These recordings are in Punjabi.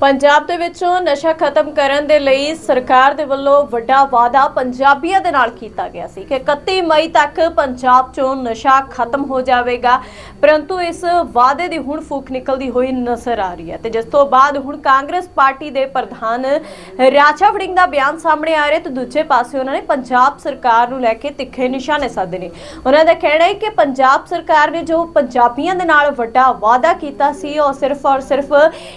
ਪੰਜਾਬ ਦੇ ਵਿੱਚੋਂ ਨਸ਼ਾ ਖਤਮ ਕਰਨ ਦੇ ਲਈ ਸਰਕਾਰ ਦੇ ਵੱਲੋਂ ਵੱਡਾ ਵਾਅਦਾ ਪੰਜਾਬੀਆਂ ਦੇ ਨਾਲ ਕੀਤਾ ਗਿਆ ਸੀ ਕਿ 31 ਮਈ ਤੱਕ ਪੰਜਾਬ 'ਚੋਂ ਨਸ਼ਾ ਖਤਮ ਹੋ ਜਾਵੇਗਾ। ਪਰੰਤੂ ਇਸ ਵਾਅਦੇ ਦੀ ਹੁਣ ਫੂਕ ਨਿਕਲਦੀ ਹੋਈ ਨਜ਼ਰ ਆ ਰਹੀ ਹੈ ਤੇ ਜਿਸ ਤੋਂ ਬਾਅਦ ਹੁਣ ਕਾਂਗਰਸ ਪਾਰਟੀ ਦੇ ਪ੍ਰਧਾਨ ਰਾਜਾ ਵੜਿੰਗ ਦਾ ਬਿਆਨ ਸਾਹਮਣੇ ਆ ਰਿਹਾ ਤੇ ਦੂਜੇ ਪਾਸੇ ਉਹਨਾਂ ਨੇ ਪੰਜਾਬ ਸਰਕਾਰ ਨੂੰ ਲੈ ਕੇ ਤਿੱਖੇ ਨਿਸ਼ਾਨੇ ਸਾਧੇ ਨੇ। ਉਹਨਾਂ ਦਾ ਕਹਿਣਾ ਹੈ ਕਿ ਪੰਜਾਬ ਸਰਕਾਰ ਨੇ ਜੋ ਪੰਜਾਬੀਆਂ ਦੇ ਨਾਲ ਵੱਡਾ ਵਾਅਦਾ ਕੀਤਾ ਸੀ, ਉਹ ਸਿਰਫ ਔਰ ਸਿਰਫ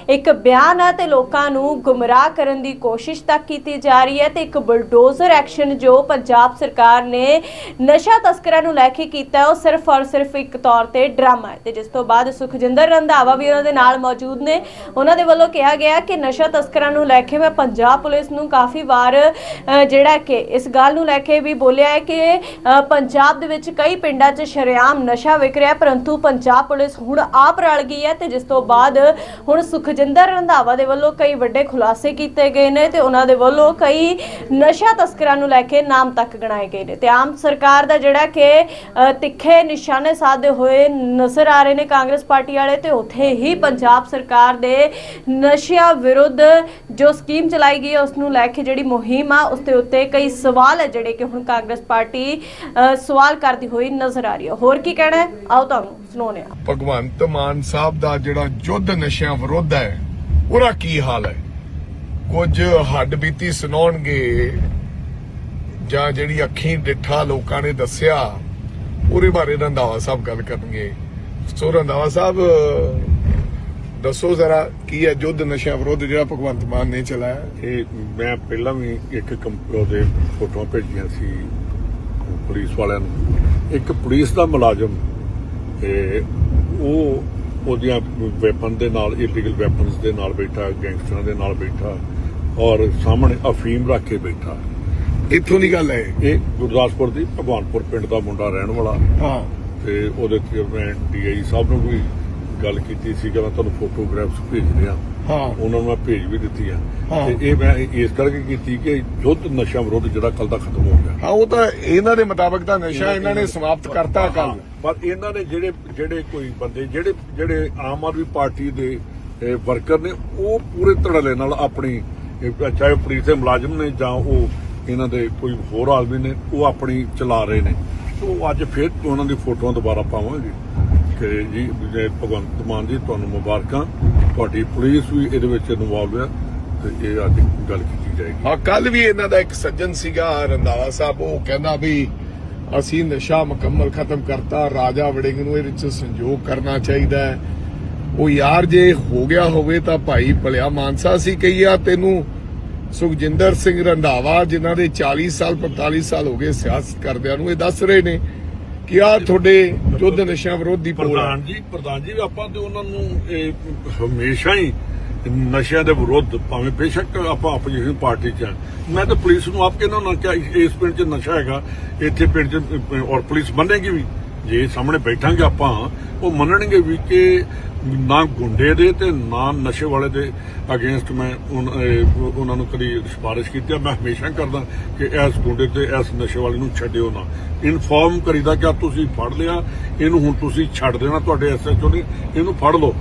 ਇੱਕ ਬਿਆਨ ਹੈ ਤੇ ਲੋਕਾਂ ਨੂੰ ਗੁੰਮਰਾਹ ਕਰਨ ਦੀ ਕੋਸ਼ਿਸ਼ ਤੱਕ ਕੀਤੀ ਜਾ ਰਹੀ ਹੈ ਤੇ ਇੱਕ ਬਲਡੋਜ਼ਰ ਐਕਸ਼ਨ ਜੋ ਪੰਜਾਬ ਸਰਕਾਰ ਨੇ ਨਸ਼ਾ ਤਸਕਰਾਂ ਨੂੰ ਲੈ ਕੇ ਕੀਤਾ ਉਹ ਸਿਰਫ ਔਰ ਸਿਰਫ ਇੱਕ ਤੌਰ ਤੇ ਡਰਾਮਾ ਹੈ ਤੇ ਜਿਸ ਤੋਂ ਬਾਅਦ ਸੁਖਜਿੰਦਰ ਰੰਧਾਵਾ ਵੀ ਉਹਨਾਂ ਦੇ ਨਾਲ ਮੌਜੂਦ ਨੇ। ਉਹਨਾਂ ਦੇ ਵੱਲੋਂ ਕਿਹਾ ਗਿਆ ਕਿ ਨਸ਼ਾ ਤਸਕਰਾਂ ਨੂੰ ਲੈ ਕੇ ਮੈਂ ਪੰਜਾਬ ਪੁਲਿਸ ਨੂੰ ਕਾਫੀ ਵਾਰ ਜਿਹੜਾ ਕਿ ਇਸ ਗੱਲ ਨੂੰ ਲੈ ਕੇ ਵੀ ਬੋਲਿਆ ਹੈ ਕਿ ਪੰਜਾਬ ਦੇ ਵਿੱਚ ਕਈ ਪਿੰਡਾਂ 'ਚ ਸ਼ਰੇਆਮ ਨਸ਼ਾ ਵਿਕ ਰਿਹਾ ਪਰੰਤੂ ਪੰਜਾਬ ਪੁਲਿਸ ਹੁਣ ਆਪ ਰਲ ਗਈ ਹੈ ਤੇ ਜਿਸ ਤੋਂ ਬਾਅਦ ਹੁਣ ਸੁਖਜਿੰਦਰ ਰੰਧਾਵਾ ਦੇ ਵੱਲੋਂ ਕਈ ਵੱਡੇ ਖੁਲਾਸੇ ਕੀਤੇ ਗਏ ਨੇ ਤੇ ਉਹਨਾਂ ਦੇ ਵੱਲੋਂ ਕਈ ਨਸ਼ਾ ਤਸਕਰਾਂ ਨੂੰ ਲੈ ਕੇ ਨਾਮ ਤੱਕ ਗਣਾਏ ਗਏ ਨੇ। ਤੇ ਆਮ ਸਰਕਾਰ ਦਾ ਜਿਹੜਾ ਕਿ ਤਿੱਖੇ ਨਿਸ਼ਾਨੇ ਸਾਧਦੇ ਹੋਏ ਨਜ਼ਰ ਆ ਰਹੇ ਨੇ ਕਾਂਗਰਸ ਪਾਰਟੀ ਵਾਲੇ ਤੇ ਉੱਥੇ ਹੀ ਪੰਜਾਬ ਸਰਕਾਰ ਦੇ ਨਸ਼ਿਆਂ ਵਿਰੁੱਧ ਜੋ ਸਕੀਮ ਚਲਾਈ ਗਈ ਹੈ ਉਸ ਨੂੰ ਲੈ ਕੇ ਜਿਹੜੀ ਮੁਹਿੰਮ ਆ, ਉਸ ਦੇ ਉੱਤੇ ਕਈ ਸਵਾਲ ਹੈ ਜਿਹੜੇ ਕਿ ਹੁਣ ਕਾਂਗਰਸ ਪਾਰਟੀ ਸਵਾਲ ਕਰਦੀ ਹੋਈ ਨਜ਼ਰ ਆ ਰਹੀ ਹੈ। ਹੋਰ ਕੀ ਕਹਿਣਾ ਹੈ? ਆਓ ਤੁਹਾਨੂੰ ਸੁਣਾਉਂਦੇ ਹਾਂ। ਭਗਵੰਤ ਮਾਨ ਸਾਹਿਬ ਦਾ ਜਿਹੜਾ ਯੁੱਧ ਨਸ਼ਿਆਂ ਵਿਰੁੱਧ ਹੈ ਉਹਦਾ ਕੀ ਹਾਲ ਹੈ? ਕੁਝ ਹੱਡ ਬੀਤੀ ਸੁਣਾਉਣਗੇ ਜਾਂ ਜਿਹੜੀ ਅੱਖੀਂ ਡਿੱਠਾ ਲੋਕਾਂ ਨੇ ਦੱਸਿਆ, ਉਹਦੇ ਬਾਰੇ ਰੰਧਾਵਾ ਸਾਹਿਬ ਗੱਲ ਕਰਨਗੇ। ਸੋ ਰੰਧਾਵਾ ਸਾਹਿਬ, ਦੱਸੋ ਜ਼ਰਾ ਕੀ ਹੈ ਯੁੱਧ ਨਸ਼ਿਆਂ ਵਿਰੁੱਧ ਜਿਹੜਾ ਭਗਵੰਤ ਮਾਨ ਨੇ ਚਲਾਇਆ? ਇਹ ਮੈਂ ਪਹਿਲਾਂ ਵੀ ਇੱਕ ਕੰਪ- ਉਹਦੇ ਫੋਟੋਆਂ ਭੇਜੀਆਂ ਸੀ ਪੁਲਿਸ ਵਾਲਿਆਂ ਨੂੰ। ਇੱਕ ਪੁਲਿਸ ਦਾ ਮੁਲਾਜ਼ਮ, ਤੇ ਉਹ ਉਹਦੀਆਂ ਵੈਪਨ ਦੇ ਨਾਲ ਇਲੀਗਲ ਵੈਪਨਸ ਦੇ ਨਾਲ ਬੈਠਾ ਗੈਂਗਸਟਰਾਂ ਦੇ ਨਾਲ ਬੈਠਾ ਔਰ ਸਾਹਮਣੇ ਅਫੀਮ ਰੱਖ ਕੇ ਬੈਠਾ। ਇੱਥੋਂ ਦੀ ਗੱਲ ਹੈ ਇਹ। ਗੁਰਦਾਸਪੁਰ ਦੀ ਭਗਵਾਨਪੁਰ ਪਿੰਡ ਦਾ ਮੁੰਡਾ ਰਹਿਣ ਵਾਲਾ। ਹਾਂ। ਤੇ ਉਹਦੇ ਤੇ ਮੈਂ ਡੀਆਈ ਸਾਹਿਬ ਨੂੰ ਵੀ ਗੱਲ ਕੀਤੀ ਸੀ ਕਿ ਮੈਂ ਤੁਹਾਨੂੰ ਫੋਟੋਗ੍ਰਾਫਸ ਭੇਜ ਰਿਹਾ ਹਾਂ। ਉਹਨਾਂ ਨੂੰ ਮੈਂ ਭੇਜ ਵੀ ਦਿੱਤੀ ਆ। ਹਾਂ। ਤੇ ਇਹ ਮੈਂ ਇਸ ਕਰਕੇ ਕੀਤੀ ਕਿ ਯੁੱਧ ਨਸ਼ਾ ਵਿਰੁੱਧ ਜਿਹੜਾ ਕੱਲ ਦਾ ਖਤਮ ਹੋ ਗਿਆ। ਹਾਂ ਉਹ ਤਾਂ ਇਹਨਾਂ ਦੇ ਮੁਤਾਬਕ ਤਾਂ ਨਸ਼ਾ ਇਹਨਾਂ ਨੇ ਸਮਾਪਤ ਕਰਤਾ ਕੱਲ ਹਾਂ, ਪਰ ਇਹਨਾਂ ਨੇ ਜਿਹੜੇ ਜਿਹੜੇ ਕੋਈ ਬੰਦੇ ਜਿਹੜੇ ਜਿਹੜੇ ਆਮ ਆਦਮੀ ਪਾਰਟੀ ਦੇ ਵਰਕਰ ਨੇ ਉਹ ਪੂਰੇ ਧੜਲੇ ਨਾਲ ਆਪਣੀ ਚਾਹੇ ਉਹ ਪੁਲਿਸ ਦੇ ਮੁਲਾਜ਼ਮ ਨੇ ਜਾਂ ਉਹ ਇਹਨਾਂ ਦੇ ਕੋਈ ਹੋਰ ਆਦਮੀ ਨੇ ਉਹ ਆਪਣੀ ਚਲਾ ਰਹੇ ਨੇ। ਉਹ ਅੱਜ ਫਿਰ ਉਹਨਾਂ ਦੀ ਫੋਟੋਆਂ ਦੁਬਾਰਾ ਪਾਵਾਂਗੇ। ਕਿ ਜੀ, ਜੇ ਭਗਵੰਤ ਮਾਨ ਜੀ, ਤੁਹਾਨੂੰ ਮੁਬਾਰਕਾਂ। ਤੁਹਾਡੀ ਪੁਲਿਸ ਵੀ ਇਹਦੇ ਵਿੱਚ ਇਨਵੋਲਵ ਹੈ ਤੇ ਇਹ ਅੱਜ ਗੱਲ ਕੀਤੀ ਜਾਏਗੀ। ਹਾਂ ਕੱਲ ਵੀ ਇਹਨਾਂ ਦਾ ਇੱਕ ਸੱਜਣ ਸੀਗਾ ਰੰਦਾਵਾ ਸਾਹਿਬ, ਉਹ ਕਹਿੰਦਾ ਵੀ ਅਸੀਂ ਨਸ਼ਾ ਮੁਕੰਮਲ ਖਤਮ ਕਰਤਾ, ਰਾਜਾ ਵੜਿੰਗ ਨੂੰ ਇਹਦੇ ਵਿੱਚ ਸੰਯੋਗ ਕਰਨਾ ਚਾਹੀਦਾ ਹੈ। ਉਹ ਯਾਰ ਜੇ ਹੋ ਗਿਆ ਹੋਵੇ ਤਾਂ ਭਾਈ ਭਲਿਆ ਮਾਨਸਾ ਸੀ ਕਹੀਆ ਤੈਨੂੰ ਸੁਖਜਿੰਦਰ ਸਿੰਘ ਰੰਧਾਵਾ, ਜਿਨ੍ਹਾਂ ਦੇ 40 ਸਾਲ 45 ਸਾਲ ਹੋ ਗਏ ਸਿਆਸਤ ਕਰਦਿਆਂ ਨੂੰ ਇਹ ਦੱਸ ਰਹੇ ਨੇ। ਕਿ ਆ ਤੁਹਾਡੇ ਯੁੱਧ ਨਸ਼ਾ ਵਿਰੋਧੀ ਪੋਲ ਪ੍ਰਧਾਨ ਜੀ ਪ੍ਰਧਾਨ ਜੀ, ਆਪਾਂ ਤੇ ਉਹਨਾਂ ਨੂੰ ਹਮੇਸ਼ਾ ਹੀ ਨਸ਼ਿਆਂ ਦੇ ਵਿਰੁੱਧ, ਭਾਵੇਂ ਬੇਸ਼ੱਕ ਆਪਾਂ ਆਪੋਜੀਸ਼ਨ ਪਾਰਟੀ ਚ ਹਾਂ ਮੈਂ ਤਾਂ ਪੁਲਿਸ ਨੂੰ ਆਪ ਕਹਿੰਦਾ ਨਾ ਕਿ ਇਸ ਪਿੰਡ 'ਚ ਨਸ਼ਾ ਹੈਗਾ, ਇੱਥੇ ਪਿੰਡ 'ਚ ਔਰ ਪੁਲਿਸ ਮੰਨੇਗੀ ਵੀ। ਜੇ ਸਾਹਮਣੇ ਬੈਠਾਂਗੇ ਆਪਾਂ, ਉਹ ਮੰਨਣਗੇ ਵੀ ਕਿ ਨਾ ਗੁੰਡੇ ਦੇ ਤੇ ਨਾ ਨਸ਼ੇ ਵਾਲੇ ਦੇ ਅਗੇਂਸਟ ਮੈਂ ਉਹਨਾਂ ਨੂੰ ਕਦੀ ਸਿਫਾਰਿਸ਼ ਕੀਤੀ ਆ। ਮੈਂ ਹਮੇਸ਼ਾ ਕਰਦਾ ਕਿ ਇਸ ਗੁੰਡੇ ਤੇ ਇਸ ਨਸ਼ੇ ਵਾਲੇ ਨੂੰ ਛੱਡਿਓ ਨਾ। ਇਨਫੋਰਮ ਕਰੀਦਾ ਕਿ ਆ ਤੁਸੀਂ ਫੜ ਲਿਆ ਇਹਨੂੰ ਹੁਣ ਤੁਸੀਂ ਛੱਡ ਦੇਣਾ ਤੁਹਾਡੇ ਐਸਐਚਓ ਨੇ ਇਹਨੂੰ ਫੜ ਲਓ।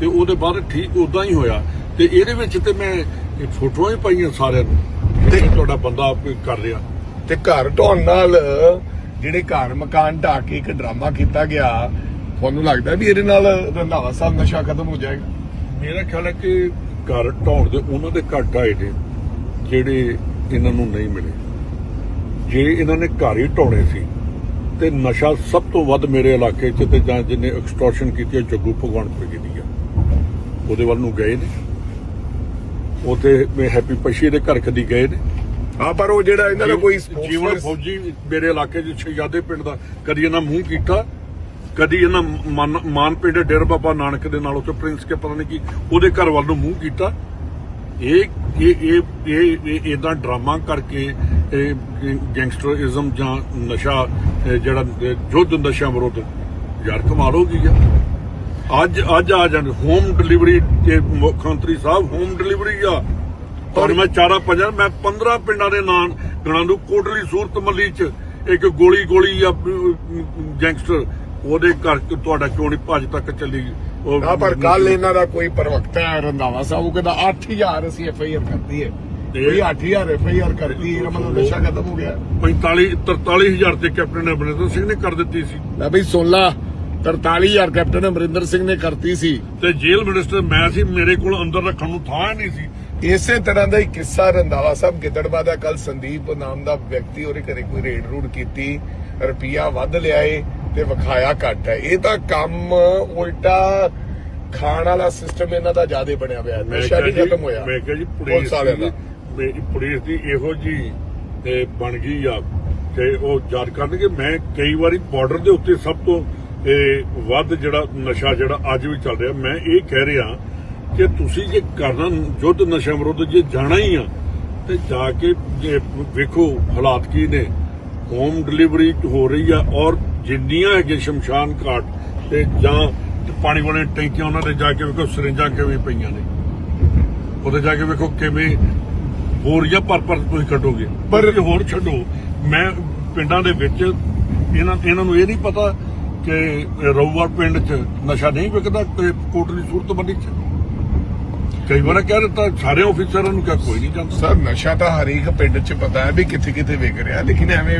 ਤੇ ਉਹਦੇ ਬਾਅਦ ਠੀਕ ਉਦਾਂ ਹੀ ਹੋਇਆ। ਤੇ ਇਹਦੇ ਵਿੱਚ ਤੇ ਮੈਂ ਫੋਟੋਆਂ ਹੀ ਪਾਈਆਂ ਸਾਰਿਆਂ ਨੂੰ ਤੇ ਤੁਹਾਡਾ ਬੰਦਾ ਕਰ ਰਿਹਾ। ਤੇ ਘਰ ਢਾਉਣ ਨਾਲ ਜਿਹੜੇ ਘਰ ਮਕਾਨ ਢਾ ਕੇ ਇੱਕ ਡਰਾਮਾ ਕੀਤਾ ਗਿਆ ਤੁਹਾਨੂੰ ਲੱਗਦਾ ਵੀ ਇਹਦੇ ਨਾਲ ਰੰਧਾਵਾ ਸਾਹਿਬ ਨਸ਼ਾ ਖਤਮ ਹੋ ਜਾਏਗਾ? ਮੇਰਾ ਖਿਆਲ ਹੈ ਕਿ ਘਰ ਢਾਉਣ ਦੇ ਉਹਨਾਂ ਦੇ ਘਰ ਢਾਏ ਨੇ ਜਿਹੜੇ ਇਹਨਾਂ ਨੂੰ ਨਹੀਂ ਮਿਲੇ। ਜੇ ਇਹਨਾਂ ਨੇ ਘਰ ਹੀ ਢਾਉਣੇ ਸੀ ਤੇ ਨਸ਼ਾ ਸਭ ਤੋਂ ਵੱਧ ਮੇਰੇ ਇਲਾਕੇ 'ਚ ਤੇ ਜਾਂ ਜਿਹਨੇ ਐਕਸਟੋਰਸ਼ਨ ਕੀਤੀ ਹੈ ਜੱਗੂ ਭਗਵਾਨਪੁਰ ਕੀਤੀ ਆ। ਉਹਦੇ ਵੱਲ ਨੂੰ ਗਏ ਨੇ। ਉਥੇ ਹੈਪੀ ਪਸ਼ੀ ਦੇ ਘਰ ਕਦੀ ਗਏ ਨੇ। ਹਾਂ ਪਰ ਉਹ ਜਿਹੜਾ ਇਹਨਾਂ ਦਾ ਕੋਈ ਜੀਵਨ ਫੌਜੀ ਮੇਰੇ ਇਲਾਕੇ 'ਚ ਸ਼ਹਿਜ਼ਾਦੇ ਪਿੰਡ ਦਾ ਕਦੀ ਇਹਨਾਂ ਮੂੰਹ ਕੀਤਾ। ਕਦੀ ਇਹਨਾਂ ਮਨ- ਮਾਨ ਪਿੰਡ ਡੇਰ ਬਾਬਾ ਨਾਨਕ ਦੇ ਨਾਲ ਉੱਥੇ ਪ੍ਰਿੰਸ ਕੇ ਪਤਾ ਨਹੀਂ ਕੀ ਉਹਦੇ ਘਰ ਵੱਲ ਨੂੰ ਮੂੰਹ ਕੀਤਾ। ਇਹ ਇਹ ਇਹ ਇਹ ਇਦਾਂ ਡਰਾਮਾ ਕਰਕੇ ਇਹ ਗੈਂਗਸਟਰਿਜ਼ਮ ਜਾਂ ਨਸ਼ਾ ਜਿਹੜਾ, ਇਹ ਯੁੱਧ ਨਸ਼ਾ ਵਿਰੁੱਧ ਯਾਰ ਕਮਾਲ ਹੋ ਗਈ ਆ। ਅੱਜ ਅੱਜ ਆ ਜਾਣ ਹੋਮ ਡਿਲੀਵਰੀ ਤੇ ਮੁੱਖ ਮੰਤਰੀ ਸਾਹਿਬ ਹੋਮ ਡਿਲੀਵਰੀ ਆ। ਪਰ ਮੈਂ ਚਾਰਾ ਪੰਜਾਂ, ਮੈਂ 15 ਪਿੰਡਾਂ ਦੇ ਨਾਂ ਗਣਾ ਨੂੰ ਕੋਟਲੀ ਸੂਰਤ ਮੱਲੀ ਚ ਇੱਕ ਗੋਲੀ ਗੋਲੀ ਆ ਗੈਂਗਸਟਰ। ਉਹਦੇ ਘਰ ਤੋਂ ਤੁਹਾਡਾ ਕਿਉਂ ਨਹੀਂ ਭੱਜ ਤੱਕ ਚੱਲੀ? ਉਹ ਆ ਪਰ ਕੱਲ ਇਹਨਾਂ ਦਾ ਕੋਈ ਪ੍ਰਵਕਤਾ ਹੈ ਰੰਧਾਵਾ ਸਾਹਿਬ ਉਹ ਕਹਿੰਦਾ 8000 ਅਸੀਂ ਐਫ ਆਈ ਆਰ ਕਰਤੀ ਹੈ। ਕੋਈ 8000 ਐਫ ਆਈ ਆਰ ਕਰਤੀ ਇਹਦਾ ਮਤਲਬ ਨਸ਼ਾ ਖਤਮ ਹੋ ਗਿਆ। 45 43000 ਤੇ ਕੈਪਟਨ ਅਮਰਿੰਦਰ ਸਿੰਘ ਨੇ ਕਰ ਦਿੱਤੀ ਸੀ। ਲੈ ਬਈ ਸੁਣ ਲਾ 43000 ਕੈਪਟਨ ਅਮਰਿੰਦਰ ਸਿੰਘ ਨੇ ਕਰਤੀ ਸੀ। ਤੇ ਜੇਲ੍ਹ ਮਿਨਿਸਟਰ ਮੈਂ ਸੀ ਮੇਰੇ ਕੋਲ ਅੰਦਰ ਰੱਖਣ ਨੂੰ ਥਾਂ ਨਹੀਂ ਸੀ। ਇਸੇ ਤਰ੍ਹਾਂ ਦਾ ਹੀ ਕਿੱਸਾ ਰੰਧਾਵਾ ਸਾਹਿਬ ਗਿੱਦੜਬਾ ਦਾ ਕੱਲ ਸੰਦੀਪ ਨਾਮ ਦਾ ਵਿਅਕਤੀ ਉਹਦੇ ਘਰੇ ਕੋਈ ਰੇਡ ਰੂਡ ਕੀਤੀ ਰੁਪਿਆ ਵੱਧ ਲਿਆਏ। ਤੇ ਵਿਖਾਇਆ ਘੱਟ ਹੈ। ਇਹ ਤਾਂ ਕੰਮ ਉਲਟਾ ਖਾਣ ਵਾਲਾ ਸਿਸਟਮ ਇਹਨਾਂ ਦਾ ਜ਼ਿਆਦਾ ਬਣਿਆ ਹੋਇਆ ਹੈ। ਨਸ਼ਾ ਨਹੀਂ ਖਤਮ ਹੋਇਆ। ਮੈਂ ਕਿਹਾ ਜੀ ਪੁਲਿਸ ਦੀ ਪੁਲਿਸ ਦੀ ਇਹੋ ਜੀ ਤੇ ਬਣ ਗਈ ਆ ਤੇ ਉਹ ਯਾਦ ਕਰਨਗੇ ਮੈਂ ਕਈ ਵਾਰੀ ਬਾਰਡਰ ਦੇ ਉੱਤੇ ਸਭ ਤੋਂ ਇਹ ਵੱਧ ਜਿਹੜਾ ਨਸ਼ਾ ਜਿਹੜਾ ਅੱਜ ਵੀ ਚੱਲ ਰਿਹਾ ਮੈਂ ਇਹ ਕਹਿ ਰਿਹਾ ਕਿ ਤੁਸੀਂ ਜੇ ਕਰਨਾ ਯੁੱਧ ਨਸ਼ਾ ਵਿਰੁੱਧ ਜੇ ਜਾਣਾ ਹੀ ਆ ਤੇ ਜਾ ਕੇ ਵੇਖੋ ਹਾਲਾਤ ਕੀ ਨੇ। ਹੋਮ ਡਿਲੀਵਰੀ ਹੋ ਰਹੀ ਆ ਔਰ ਜਿੰਨੀਆਂ ਹੈਗੇ ਸ਼ਮਸ਼ਾਨ ਘਾਟ ਤੇ ਜਾਂ ਪਾਣੀ ਵਾਲੇ ਟੈਂਕੀਆਂ ਉਹਨਾਂ ਦੇ ਜਾ ਕੇ ਵੇਖੋ ਸਰਿੰਜਾਂ ਕਿਵੇਂ ਪਈਆਂ ਨੇ। ਉਹਦੇ ਜਾ ਕੇ ਵੇਖੋ ਕਿਵੇਂ ਬੋਰੀਆਂ ਭਰ ਭਰ ਤੁਸੀਂ ਕੱਢੋਗੇ। ਪਰ ਪਰ- ਹੋਰ ਛੱਡੋ। ਮੈਂ ਪਿੰਡਾਂ ਦੇ ਵਿੱਚ ਇਹਨਾਂ ਇਹਨਾਂ ਨੂੰ ਇਹ ਨਹੀਂ ਪਤਾ ਕਿ ਰਊਵਾਲ ਪਿੰਡ 'ਚ ਨਸ਼ਾ ਨਹੀਂ ਵਿਕਦਾ ਤੇ ਕੋਟਲੀ ਸੂਰਤ ਬੰਦੀ 'ਚ। ਕਈ ਵਾਰ ਕਹਿ ਦਿੱਤਾ ਸਾਰੇ ਆਫੀਸਰਾਂ ਨੂੰ ਕਿਹਾ ਕੋਈ ਨਹੀਂ ਜਾਂਦਾ ਸਰ ਨਸ਼ਾ ਤਾਂ ਹਰੇਕ ਪਿੰਡ 'ਚ ਪਤਾ ਹੈ ਵੀ ਕਿੱਥੇ ਕਿੱਥੇ ਵਿਕ ਰਿਹਾ ਲੇਕਿਨ ਐਵੇਂ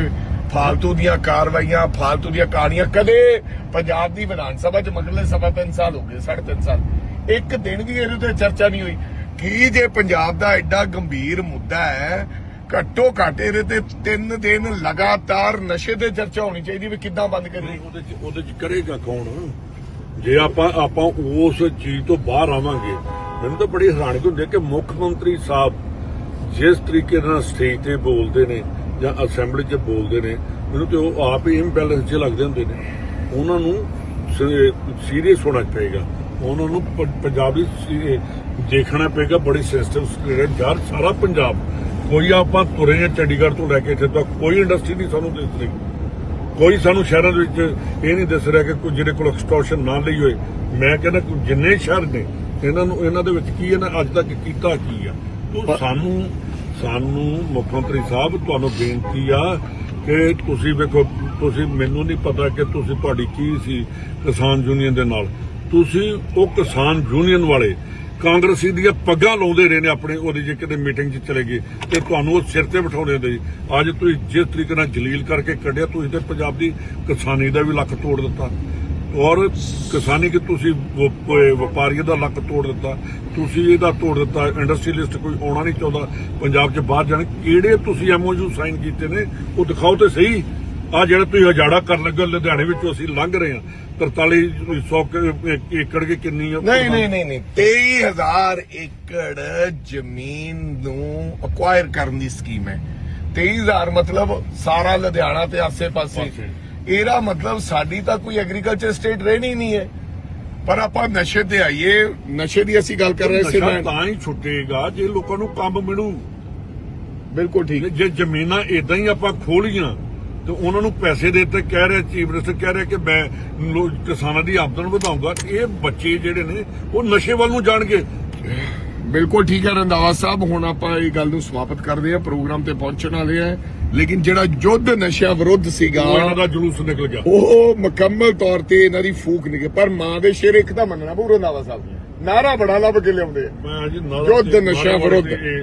ਫਾਲਤੂ ਦੀਆਂ ਕਾਰਵਾਈਆਂ, ਫਾਲਤੂ ਦੀਆਂ ਕਹਾਣੀਆਂ, ਕਦੇ ਪੰਜਾਬ ਦੀ ਵਿਧਾਨ ਸਭਾ 'ਚ ਮਗਰਲੇ ਸਭਾ ਤਿੰਨ ਸਾਲ ਹੋ ਗਏ, ਸਾਢੇ ਤਿੰਨ ਸਾਲ। ਇੱਕ ਦਿਨ ਵੀ ਇਹਦੇ ਤੇ ਚਰਚਾ ਨਹੀਂ ਹੋਈ। ਕੀ ਜੇ ਪੰਜਾਬ ਦਾ ਐਡਾ ਗੰਭੀਰ ਮੁੱਦਾ ਹੈ ਘੱਟੋ ਘੱਟ ਇਹਦੇ ਤੇ ਤਿੰਨ ਦਿਨ ਲਗਾਤਾਰ ਨਸ਼ੇ ਤੇ ਚਰਚਾ ਹੋਣੀ ਚਾਹੀਦੀ ਵੀ ਕਿੱਦਾਂ ਬੰਦ ਕਰੀਏ? ਨਹੀਂ, ਉਹਦੇ 'ਚ ਉਹਦੇ 'ਚ ਕਰੇਗਾ ਕੌਣ? ਜੇ ਆਪਾਂ ਆਪਾਂ ਉਸ ਚੀਜ਼ ਤੋਂ ਬਾਹਰ ਆਵਾਂਗੇ, ਮੈਨੂੰ ਤਾਂ ਬੜੀ ਹੈਰਾਨੀ ਹੁੰਦੀ ਹੈ ਕਿ ਮੁੱਖ ਮੰਤਰੀ ਸਾਹਿਬ ਜਿਸ ਤਰੀਕੇ ਨਾਲ ਸਟੇਜ ਤੇ ਬੋਲਦੇ ਨੇ ਜਾਂ ਅਸੈਂਬਲੀ 'ਚ ਬੋਲਦੇ ਨੇ ਮੈਨੂੰ ਤੇ ਉਹ ਆਪ ਹੀ ਇੰਬੈਲੈਂਸ ਜਿਹੇ ਲੱਗਦੇ ਹੁੰਦੇ ਨੇ। ਉਹਨਾਂ ਨੂੰ ਸੀਰੀਅਸ ਹੋਣਾ ਪਏਗਾ। ਉਹਨਾਂ ਨੂੰ ਪੰਜਾਬੀ ਦੇਖਣਾ ਪਏਗਾ ਬੜੀ ਸੈਂਸਿਟਿਵ ਯਾਰ ਸਾਰਾ ਪੰਜਾਬ ਕੋਈ ਆਪਾਂ ਤੁਰੇ ਆ ਚੰਡੀਗੜ੍ਹ ਤੋਂ ਲੈ ਕੇ ਇੱਥੇ ਤੱਕ ਕੋਈ ਇੰਡਸਟਰੀ ਨਹੀਂ ਸਾਨੂੰ ਦਿਸ ਰਹੀ। ਕੋਈ ਸਾਨੂੰ ਸ਼ਹਿਰਾਂ ਦੇ ਵਿੱਚ ਇਹ ਨਹੀਂ ਦਿਸ ਰਿਹਾ ਕਿ ਕੋਈ ਜਿਹੜੇ ਕੋਲ ਐਕਸਟੋਰਸ਼ਨ ਨਾ ਲਈ ਹੋਏ। ਮੈਂ ਕਹਿੰਦਾ ਜਿੰਨੇ ਸ਼ਹਿਰ ਨੇ ਇਹਨਾਂ ਨੂੰ ਇਹਨਾਂ ਦੇ ਵਿੱਚ ਕੀ ਹੈ ਨਾ ਅੱਜ ਤੱਕ ਕੀਤਾ ਕੀ ਆ। ਤੋ ਸਾਨੂੰ ਸਾਨੂੰ ਮੁੱਖ ਮੰਤਰੀ ਸਾਹਿਬ, ਤੁਹਾਨੂੰ ਬੇਨਤੀ ਆ ਕਿ ਤੁਸੀਂ ਵੇਖੋ, ਤੁਸੀਂ ਮੈਨੂੰ ਨਹੀਂ ਪਤਾ ਕਿ ਤੁਸੀਂ ਤੁਹਾਡੀ ਕੀ ਸੀ ਕਿਸਾਨ ਯੂਨੀਅਨ ਦੇ ਨਾਲ। ਤੁਸੀਂ ਉਹ ਕਿਸਾਨ ਯੂਨੀਅਨ ਵਾਲੇ ਕਾਂਗਰਸੀ ਦੀਆਂ ਪੱਗਾਂ ਲਾਉਂਦੇ ਰਹੇ ਨੇ ਆਪਣੇ, ਉਹਦੇ ਜੇ ਕਿਤੇ ਮੀਟਿੰਗ 'ਚ ਚਲੇ ਗਏ ਤੇ ਤੁਹਾਨੂੰ ਉਹ ਸਿਰ ਤੇ ਬਿਠਾਉਂਦੇ ਹੁੰਦੇ ਜੀ ਅੱਜ ਤੁਸੀਂ ਜਿਸ ਤਰੀਕੇ ਨਾਲ ਜਲੀਲ ਕਰਕੇ ਕੱਢਿਆ, ਤੁਸੀਂ ਤੇ ਪੰਜਾਬ ਦੀ ਕਿਸਾਨੀ ਦਾ ਵੀ ਲੱਕ ਤੋੜ ਦਿੱਤਾ। ਔਰ ਕਿਸਾਨੀ ਕਿ ਤੁਸੀਂ ਵ- ਵ- ਵਪਾਰੀਆਂ ਦਾ ਲੱਕ ਤੋੜ ਦਿੱਤਾ ਤੁਸੀਂ ਇਹਦਾ ਤੋੜ ਦਿੱਤਾ ਇੰਡਸਟਰੀਲਿਸਟ ਕੋਈ ਆਉਣਾ ਨਹੀਂ ਚਾਹੁੰਦਾ ਪੰਜਾਬ 'ਚ ਬਾਹਰ ਜਾਣ ਕਿਹੜੇ ਤੁਸੀਂ ਐਮਓਯੂ ਸਾਈਨ ਕੀਤੇ ਨੇ ਉਹ ਦਿਖਾਓ ਤੇ ਸਹੀ। ਆ ਜਿਹੜਾ ਤੁਸੀਂ ਹਜਾੜਾ ਕਰਨ ਲੱਗੇ ਲੁਧਿਆਣੇ ਵਿੱਚੋਂ ਅਸੀਂ ਲੰਘ ਰਹੇ ਹਾਂ। 4300 ਕ- ਏਕੜ ਕੇ ਕਿੰਨੀ ਆ? ਨਹੀਂ ਨਹੀਂ ਨਹੀਂ ਨਹੀਂ 23000 ਏਕੜ ਜ਼ਮੀਨ ਨੂੰ ਅਕਵਾਇਰ ਕਰਨ ਦੀ ਸਕੀਮ ਹੈ। 23000 ਮਤਲਬ ਸਾਰਾ ਲੁਧਿਆਣਾ ਤੇ ਆਸੇ-ਪਾਸੇ। ਪਾਸੇ। ਇਹਦਾ ਮਤਲਬ ਸਾਡੀ ਤਾਂ ਕੋਈ ਐਗਰੀਕਲਚਰ ਸਟੇਟ ਰਹਿਣੀ ਨਹੀਂ ਹੈ। ਪਰ ਆਪਾਂ ਨਸ਼ੇ ਤੇ ਆਈਏ ਨਸ਼ੇ ਦੀ ਅਸੀਂ ਗੱਲ ਕਰ ਰਹੇ ਸੀ ਮੈਂ ਤਾਂ ਹੀ ਛੁੱਟੇਗਾ ਜੇ ਲੋਕਾਂ ਨੂੰ ਕੰਮ ਮਿਲੂ। ਬਿਲਕੁਲ ਠੀਕ। ਜੇ ਜ਼ਮੀਨਾਂ ਇਦਾਂ ਹੀ ਆਪਾਂ ਖੋਲੀਆਂ ਤੇ ਉਹਨਾਂ ਨੂੰ ਪੈਸੇ ਦੇ ਦਿੱਤੇ ਕਹਿ ਰਿਹਾ ਚੀਫ ਮਿਨਿਸਟਰ ਕਹਿ ਰਿਹਾ ਕਿ ਮੈਂ ਕਿਸਾਨਾਂ ਦੀ ਆਮਦਨ ਵਧਾਉਂਗਾ ਇਹ ਬੱਚੇ ਜਿਹੜੇ ਨੇ ਉਹ ਨਸ਼ੇ ਵੱਲ ਨੂੰ ਜਾਣਗੇ। ਬਿਲਕੁਲ ਠੀਕ ਹੈ ਰੰਦਾਵਾ ਸਾਹਿਬ ਹੁਣ ਆਪਾਂ ਇਹ ਗੱਲ ਨੂੰ ਸਮਾਪਤ ਕਰਦੇ ਹਾਂ ਪ੍ਰੋਗਰਾਮ ਤੇ ਪਹੁੰਚਣ ਵਾਲੇ ਆ ਲੇਕਿਨ ਜਿਹੜਾ ਯੁੱਧ ਨਸ਼ਾ ਵਿਰੁੱਧ ਸੀਗਾ ਉਹ ਇਹਨਾਂ ਦਾ ਜਲੂਸ ਨਿਕਲ ਗਿਆ। ਉਹ ਮੁਕੰਮਲ ਤੌਰ ਤੇ ਇਹਨਾਂ ਦੀ ਫੂਕ ਨਿਕੇ ਪਰ ਮਾਂ ਦੇ ਸ਼ੇਰ ਇੱਕ ਤਾਂ ਮੰਨਣਾ ਪੂਰਾ ਨਾਵਾ ਸਾਹਿਬ ਨਾਰਾ ਬੜਾ ਲੱਭ ਕੇ ਲਿਆਉਂਦੇ ਆ। ਯੁੱਧ ਨਸ਼ਾ ਵਿਰੁੱਧ।